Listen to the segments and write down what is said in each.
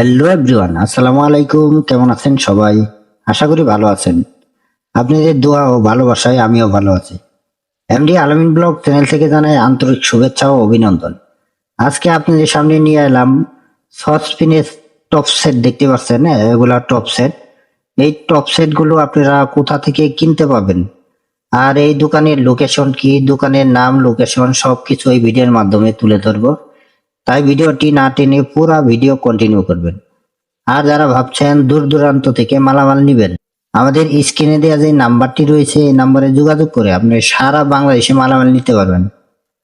Hello everyone আসসালামু আলাইকুম কেমন আছেন সবাই? আশা করি ভালো আছেন। আপনাদের দোয়া ও ভালোবাসায় আমিও ভালো আছি। এমডি আলমিন ব্লগ চ্যানেল থেকে জানাই আন্তরিক শুভেচ্ছা ও অভিনন্দন। আজকে আপনাদের সামনে নিয়ে এলাম সসপিনের টপ সেট দেখতে পাচ্ছেন এগুলা টপ সেট। এই টপ সেটগুলো আপনারা কোথা থেকে কিনতে পাবেন? আর এই দোকানের লোকেশন কি? দোকানের নাম, লোকেশন সব কিছু এই ভিডিওর মাধ্যমে তুলে ধরবো। তাই ভিডিওটি না টেনে পুরো ভিডিও কন্টিনিউ করবেন। আর যারা ভাবছেন দূর দূরান্ত থেকে মালামাল নিবেন, আমাদের স্ক্রিনে দেওয়া যে নাম্বারটি রয়েছে, এই নাম্বারে যোগাযোগ করে আপনি সারা বাংলাদেশে মালামাল নিতে পারবেন।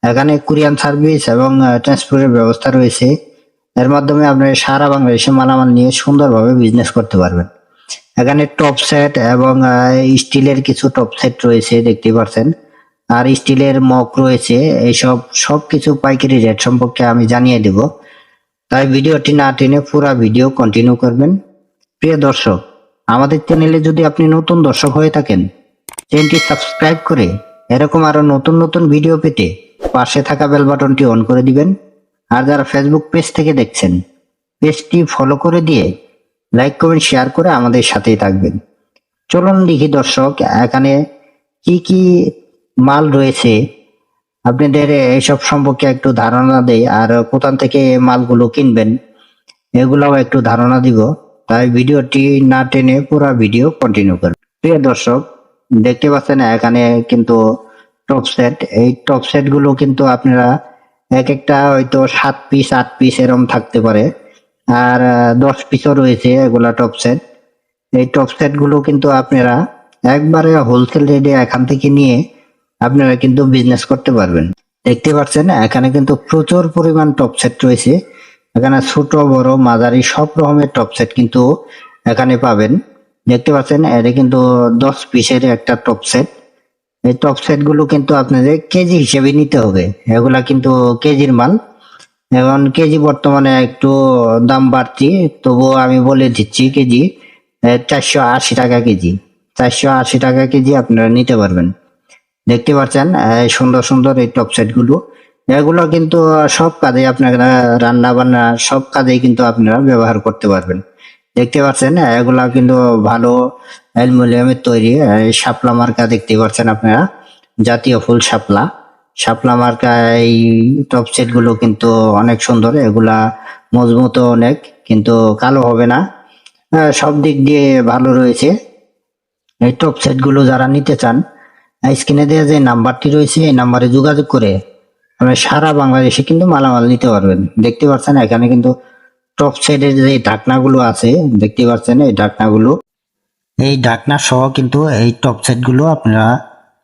এখানে কুরিয়ান সার্ভিস এবং ট্রান্সপোর্টের ব্যবস্থা রয়েছে। এর মাধ্যমে আপনি সারা বাংলাদেশে মালামাল নিয়ে সুন্দরভাবে বিজনেস করতে পারবেন। এখানে টপ সেট এবং স্টিলের কিছু টপ সেট রয়েছে, দেখতে পাচ্ছেন। আর স্টিলের মগ রয়েছে, এইসব সবকিছু পাইকারি রেট সম্পর্কে আমি জানিয়ে দেব। তাই ভিডিওটি না টেনে পুরো ভিডিও কন্টিনিউ করবেন। প্রিয় দর্শক, আমাদের চ্যানেলে যদি আপনি নতুন দর্শক হয়ে থাকেন, চ্যানেলটি সাবস্ক্রাইব করে এরকম আরও নতুন নতুন ভিডিও পেতে পাশে থাকা বেল বাটনটি অন করে দিবেন। আর যারা ফেসবুক পেজ থেকে দেখছেন পেজটি ফলো করে দিয়ে লাইক কমেন্ট শেয়ার করে আমাদের সাথেই থাকবেন। চলুন দেখি দর্শক, এখানে কি কি মাল রয়েছে। আপনাদের এইসব সম্পর্কে একটু ধারণা দেই আর কোথান থেকে মালগুলো কিনবেন, এগুলাও একটু ধারণা দিব। তাই ভিডিওটি না টেনে পুরো ভিডিও কন্টিনিউ করুন প্রিয় দর্শক, দেখতে পাচ্ছেন এখানে কিন্তু টপ সেট এই টপ সেটগুলো কিন্তু আপনারা এক একটা হয়তো সাত পিস আট পিস এরম থাকতে পারে। আর দশ পিসও রয়েছে এগুলা টপ সেট এই টপ সেটগুলো কিন্তু আপনারা একবারে হোলসেল রেটে এখান থেকে নিয়ে আপনারা কিন্তু বিজনেস করতে পারবেন। দেখতে পাচ্ছেন, এখানে কিন্তু প্রচুর পরিমাণ টপ সেট রয়েছে। এখানে ছোট, বড়, মাঝারি, সব রকমের টপ সেট কিন্তু এখানে পাবেন। দেখতে পাচ্ছেন, এটা কিন্তু দশ পিসের একটা টপ সেট এই টপ সেটগুলো কিন্তু আপনাদের কেজি হিসেবে নিতে হবে। এগুলা কিন্তু কেজির মাল। এখন কেজি বর্তমানে একটু দাম বাড়তি তবুও আমি বলে দিচ্ছি কেজি চারশো আশি টাকা কেজি। চারশো আশি টাকা কেজি আপনারা নিতে পারবেন। দেখতে পাচ্ছেন, এই সুন্দর সুন্দর এই টপ সেটগুলো। এগুলো কিন্তু সব কাজে আপনারা রান্না বান্না সব কাজেই কিন্তু আপনারা ব্যবহার করতে পারবেন। দেখতে পাচ্ছেন এগুলা কিন্তু ভালো অ্যালুমিনিয়ামের তৈরি শাপলা মার্কা দেখতে পাচ্ছেন আপনারা, জাতীয় ফুল শাপলা। শাপলা মার্কা, এই টপ সেটগুলো কিন্তু অনেক সুন্দর, এগুলা মজবুত অনেক, কিন্তু কালো হবে না। সব দিক দিয়ে ভালো রয়েছে। এই টপ সেটগুলো যারা নিতে চান স্ক্রিনে দেওয়া যে নাম্বারটি রয়েছে, এই নাম্বারে যোগাযোগ করে আপনি সারা বাংলাদেশে কিন্তু মালামাল নিতে পারবেন। দেখতে পাচ্ছেন, এখানে কিন্তু টপ সাইডের যে ঢাকনাগুলো আছে, দেখতে পাচ্ছেন, এই ঢাকনাগুলো, এই ঢাকনা সহ কিন্তু এই টপ সেটগুলো আপনারা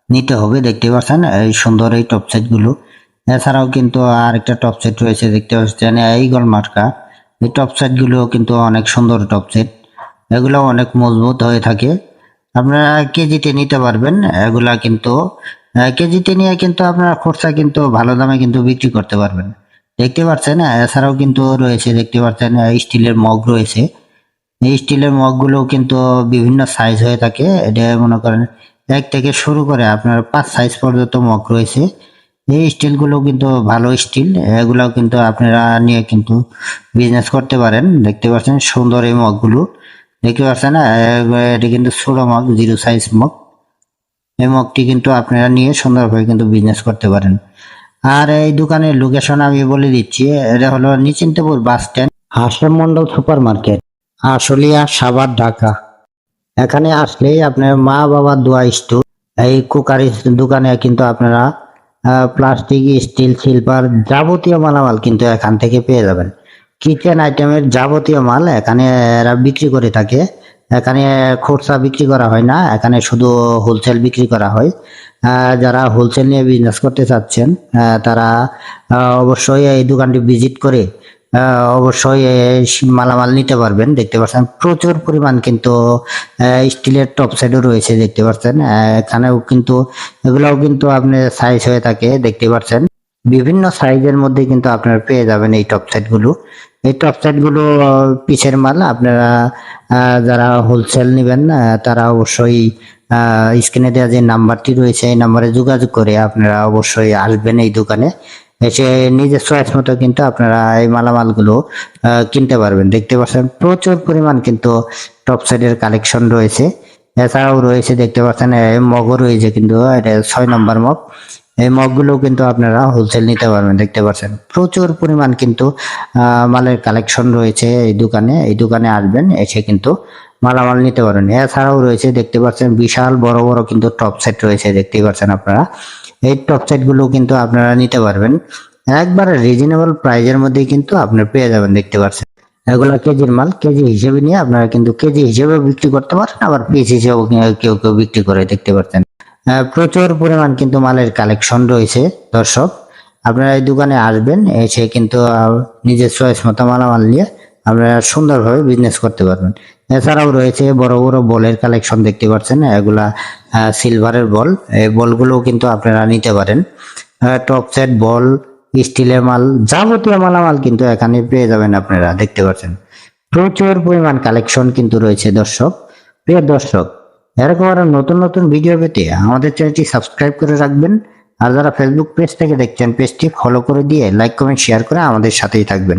নিতে হবে, দেখতে পাচ্ছেন, এই সুন্দর এই টপ সেটগুলো। এছাড়াও কিন্তু আর একটা টপ সেট রয়েছে, দেখতে পাচ্ছেন, এই গল মার্কা এই টপ সেটগুলো কিন্তু অনেক সুন্দর টপ সেট এগুলো অনেক মজবুত হয়ে থাকে। আপনারা কেজিতে নিতে পারবেন, এগুলা কিন্তু কেজিতে নিয়ে কিন্তু আপনার খরচা কিন্তু ভালো দামে কিন্তু বিক্রি করতে পারবেন। দেখতে পাচ্ছেন এছাড়াও কিন্তু রয়েছে, দেখতে পাচ্ছেন স্টিলের মগ রয়েছে। এই স্টিলের মগগুলো কিন্তু বিভিন্ন সাইজ হয়ে থাকে। এটা মনে করেন, এক থেকে শুরু করে আপনার পাঁচ সাইজ পর্যন্ত মগ রয়েছে। এই স্টিলগুলো কিন্তু ভালো স্টিল, এগুলাও কিন্তু আপনারা নিয়ে কিন্তু বিজনেস করতে পারেন। দেখতে পাচ্ছেন, সুন্দর এই মগগুলো। দেখতে পাচ্ছেন এটা কিন্তু ছোট মগ, জিরো সাইজ মগ। এই মগটি কিন্তু আপনারা নিয়ে সুন্দরভাবে কিন্তু বিজনেস করতে পারেন। আর এই দোকানের লোকেশন আমি বলে দিচ্ছি, এটা হলো Nischintapur bus stand Hasem Mondal super market Ashulia, Savar, Dhaka. এখানে আসলেই আপনার মা বাবার দোয়া স্টোর। এই কুকারি দোকানে কিন্তু আপনারা প্লাস্টিক স্টিল সিলভার যাবতীয় মালামাল কিন্তু এখান থেকে পেয়ে যাবেন। কিচেন আইটেমের যাবতীয় মাল এখানে এরা বিক্রি করে থাকে। এখানে খুচরা বিক্রি করা হয় না, এখানে শুধু হোলসেল বিক্রি করা হয়। যারা হোলসেল নিয়ে বিজনেস করতে চাচ্ছেন তারা অবশ্যই এই দোকানটি ভিজিট করে অবশ্যই মালামাল নিতে পারবেন। দেখতে পাচ্ছেন প্রচুর পরিমাণ কিন্তু স্টিলের টপ সাইডও রয়েছে, দেখতে পাচ্ছেন। এখানেও কিন্তু, এগুলাও কিন্তু আপনি সাইজ হয়ে থাকে, দেখতে পাচ্ছেন। বিভিন্ন সাইজের মধ্যে কিন্তু আপনারা পেয়ে যাবেন এই টপ সেটগুলো। এই টপ সেটগুলো আহ, পিসের মাল আপনারা যারা হোলসেল নেবেন তারা অবশ্যই স্ক্রিনে দেওয়া যে নাম্বারটি রয়েছে এই নাম্বারে যোগাযোগ করে আপনারা অবশ্যই আসবেন এই দোকানে। এসে নিজের চয়েস মতো কিন্তু আপনারা এই মালামালগুলো কিনতে পারবেন। দেখতে পাচ্ছেন প্রচুর পরিমাণ কিন্তু টপ সাইডের কালেকশন রয়েছে। এছাড়াও রয়েছে দেখতে পাচ্ছেন মগও রয়েছে কিন্তু এটা ছয় নম্বর মগ। এই মগগুলো কিন্তু আপনারা হোলসেল নিতে পারবেন, দেখতে পাচ্ছেন। প্রচুর পরিমাণ কিন্তু মালের কালেকশন রয়েছে এই দোকানে এই দোকানে আসবেন, এসে কিন্তু মালামাল নিতে পারেন এছাড়াও রয়েছে, দেখতে পাচ্ছেন, বিশাল বড় বড় কিন্তু টপ সেট রয়েছে, দেখতে পাচ্ছেন আপনারা। এই টপ সেটগুলো কিন্তু আপনারা নিতে পারবেন। একবারে রিজনেবল প্রাইজের মধ্যে কিন্তু আপনারা পেয়ে যাবেন, দেখতে পাচ্ছেন। এগুলো কেজির মাল, কেজি হিসেবে নিয়ে আপনারা কিন্তু কেজি হিসেবে বিক্রি করতে পারেন, আবার পিস হিসেবেও কেউ কেউ বিক্রি করে, দেখতে পাচ্ছেন। প্রচুর পরিমাণ কিন্তু মালের কালেকশন রয়েছে, দর্শক। আপনারা এই দোকানে আসবেন, এসে কিন্তু নিজের চয়েস মতো মালামাল নিয়ে আপনারা সুন্দরভাবে বিজনেস করতে পারবেন। এছাড়াও রয়েছে বড় বড় বলের কালেকশন দেখতে পাচ্ছেন, এগুলা সিলভারের বল। এই বলগুলোও কিন্তু আপনারা নিতে পারেন। টপ সেট বল স্টিলের মাল, যাবতীয় মালামাল কিন্তু এখানে পেয়ে যাবেন আপনারা, দেখতে পাচ্ছেন। প্রচুর পরিমাণ কালেকশন কিন্তু রয়েছে, দর্শক। প্রিয় দর্শক এরকম আরও নতুন নতুন ভিডিও পেতে আমাদের চ্যানেলটি সাবস্ক্রাইব করে রাখবেন। আর যারা ফেসবুক পেজ থেকে দেখছেন পেজটি ফলো করে দিয়ে লাইক কমেন্ট শেয়ার করে আমাদের সাথেই থাকবেন।